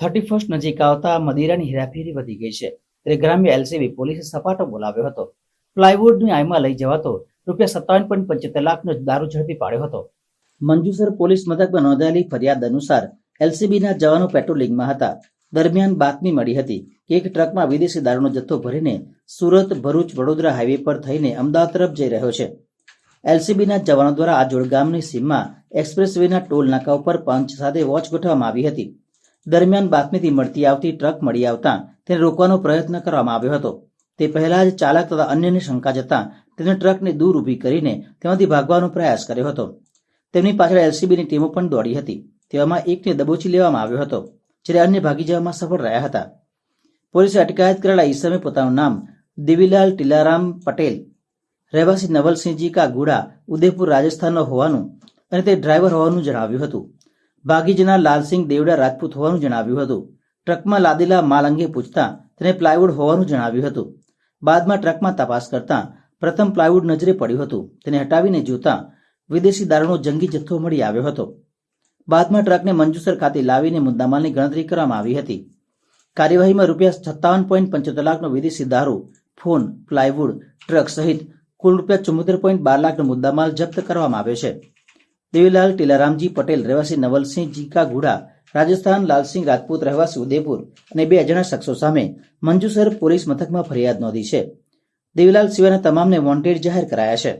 Thirty first નજીક આવતા મદિરાની હેરાફેરી વધી ગઈ છે. ત્યારે ગ્રામ્ય એલસીબી પોલીસે સપાટો બોલાવ્યો હતો. પ્લાયવુડની આયમાં લઈ જવાતો રૂપિયા સત્તાવન પોઈન્ટ પંચોતેર લાખનો દારૂ ઝડપી પાડ્યો હતો. મંજુસર પોલીસ મથકમાં નોંધાયેલી ફરિયાદ અનુસાર એલસીબીના જવાનો પેટ્રોલિંગમાં હતા. દરમિયાન બાતમી મળી હતી કે એક ટ્રકમાં વિદેશી દારૂનો જથ્થો ભરીને સુરત ભરૂચ વડોદરા હાઈવે પર થઈને અમદાવાદ તરફ જઈ રહ્યો છે. એલસીબીના જવાનો દ્વારા આ જોડગામની સીમમાં એક્સપ્રેસવેના ટોલ નાકા ઉપર પંચ સાથે વોચ ગોઠવવામાં આવી હતી. દરમિયાન બાતમીથી મળતી આવતી ટ્રક મળી આવતા તેને રોકવાનો પ્રયત્ન કરવામાં આવ્યો હતો. તે પહેલા જ ચાલક તથા અન્યની શંકા જતા તેને ટ્રકને દૂર ઊભી કરીને તેમાંથી ભાગવાનો પ્રયાસ કર્યો હતો. તેમની પાછળ એલસીબીની ટીમો પણ દોડી હતી. તેવામાં એકને દબોચી લેવામાં આવ્યો હતો, જ્યારે અન્ય ભાગી જવામાં સફળ રહ્યા હતા. પોલીસે અટકાયત કરેલા ઈસમે પોતાનું નામ દેવીલાલ ટીલારામ પટેલ, રહેવાસી નવલસિંહજી કા ગુડા ઉદયપુર રાજસ્થાનનો હોવાનું અને તે ડ્રાઈવર હોવાનું જણાવ્યું હતું. ભાગી જનાર લાલસિંહ દેવડા રાજપૂત હોવાનું જણાવ્યું હતું. ટ્રકમાં લાદેલા માલ અંગે પૂછતા તેને પ્લાયવુડ હોવાનું જણાવ્યું હતું. બાદમાં ટ્રકમાં તપાસ કરતા પ્રથમ પ્લાયવુડ નજરે પડ્યું હતું. તેને હટાવીને જોતા વિદેશી દારૂનો જંગી જથ્થો મળી આવ્યો હતો. બાદમાં ટ્રકને મંજુસર ખાતે લાવીને મુદ્દામાલની ગણતરી કરવામાં આવી હતી. કાર્યવાહીમાં રૂપિયા સત્તાવન પોઈન્ટ પંચોતેર લાખનો વિદેશી દારૂ, ફોન, પ્લાયવુડ, ટ્રક સહિત કુલ રૂપિયા ચુમ્મોતેર પોઈન્ટ બાર લાખનો મુદ્દામાલ જપ્ત કરવામાં આવ્યો છે. દેવીલાલ, ટીલારામજી પટેલ, રહેવાસી નવલસિંહ જીકા ગુડા, રાજસ્થાન લાલસિંહ રાજપૂત, રહેવાસી ઉદયપુર અને બે અજાણ્યા શખ્સો સામે મંજુસર પોલીસ મથકમાં ફરિયાદ નોંધી છે. દેવીલાલ સિવાયના તમામને વોન્ટેડ જાહેર કરાયા છે.